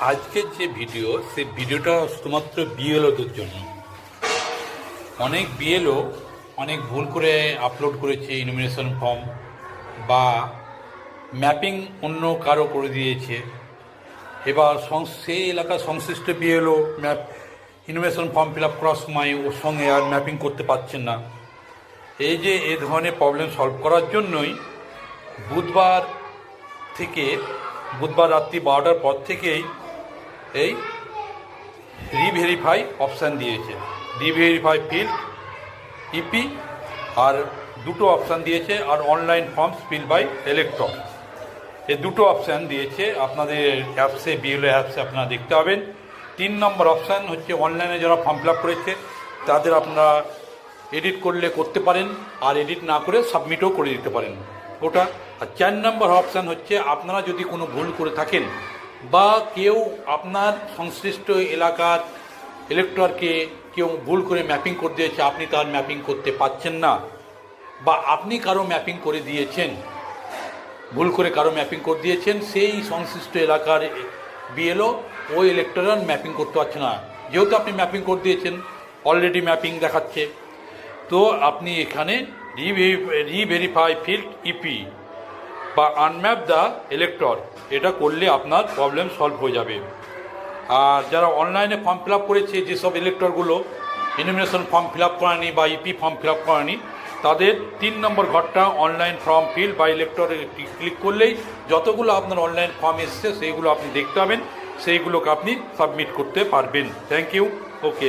আজকের যে ভিডিও, সেই ভিডিওটা শুধুমাত্র বিএলওদের জন্য। অনেক বিএলও অনেক ভুল করে আপলোড করেছে ইনমিনেশন ফর্ম বা ম্যাপিং অন্য কারও করে দিয়েছে। এবার সং- সেই এলাকার সংশ্লিষ্ট বিএলও ম্যাপ ইনভেশন ফর্ম ফিল আপ করার সময় ওর সঙ্গে আর ম্যাপিং করতে পারছেন না। এই যে এ ধরনের প্রবলেম সলভ করার জন্যই বুধবার থেকে, বুধবার রাত্রি বারোটার পর থেকেই এই রিভেরিফাই অপশান দিয়েছে। রিভেরিফাই ফিল্ড ইপি আর দুটো অপশান দিয়েছে, আর online forms fill by elector এই দুটো অপশান দিয়েছে, আপনাদের অ্যাপসে বিএলও অ্যাপসে আপনারা দেখতে পাবেন। তিন নম্বর অপশান হচ্ছে অনলাইনে যারা ফর্ম ফিল আপ করেছে, তাদের আপনারা এডিট করলে করতে পারেন, আর এডিট না করে সাবমিটও করে দিতে পারেন। ওটা। আর চার নম্বর অপশান হচ্ছে, আপনারা যদি কোনো ভুল করে থাকেন বা কেউ আপনার সংশ্লিষ্ট এলাকার ইলেকটরকে কেউ ভুল করে ম্যাপিং করে দিয়েছে, আপনি তার ম্যাপিং করতে পারছেন না, বা আপনি কারও ম্যাপিং করে দিয়েছেন, ভুল করে কারও ম্যাপিং করে দিয়েছেন, সেই সংশ্লিষ্ট এলাকার বিএলও ওই ইলেকট্রাল ম্যাপিং করতে পারছে না। যেহেতু আপনি ম্যাপিং করে দিয়েছেন অলরেডি ম্যাপিং দেখাচ্ছে। তো আপনি এখানে রিভেরিফাই ফিল্ড ইপি বা আনম্যাপ দ্য ইলেকটর এটা করলে আপনার প্রবলেম সলভ হয়ে যাবে। আর যারা অনলাইনে ফর্ম ফিল আপ করেছে, যেসব ইলেকটরগুলো ইনমিনেশন ফর্ম ফিল আপ করেনি বা ইপি ফর্ম ফিল আপ করেনি, তাদের তিন নম্বর ঘরটা অনলাইন ফর্ম ফিল বা ইলেকটরে ক্লিক করলেই যতগুলো আপনার অনলাইন ফর্ম এসছে, সেইগুলো আপনি দেখতে পাবেন, সেইগুলোকে আপনি সাবমিট করতে পারবেন। Thank you okay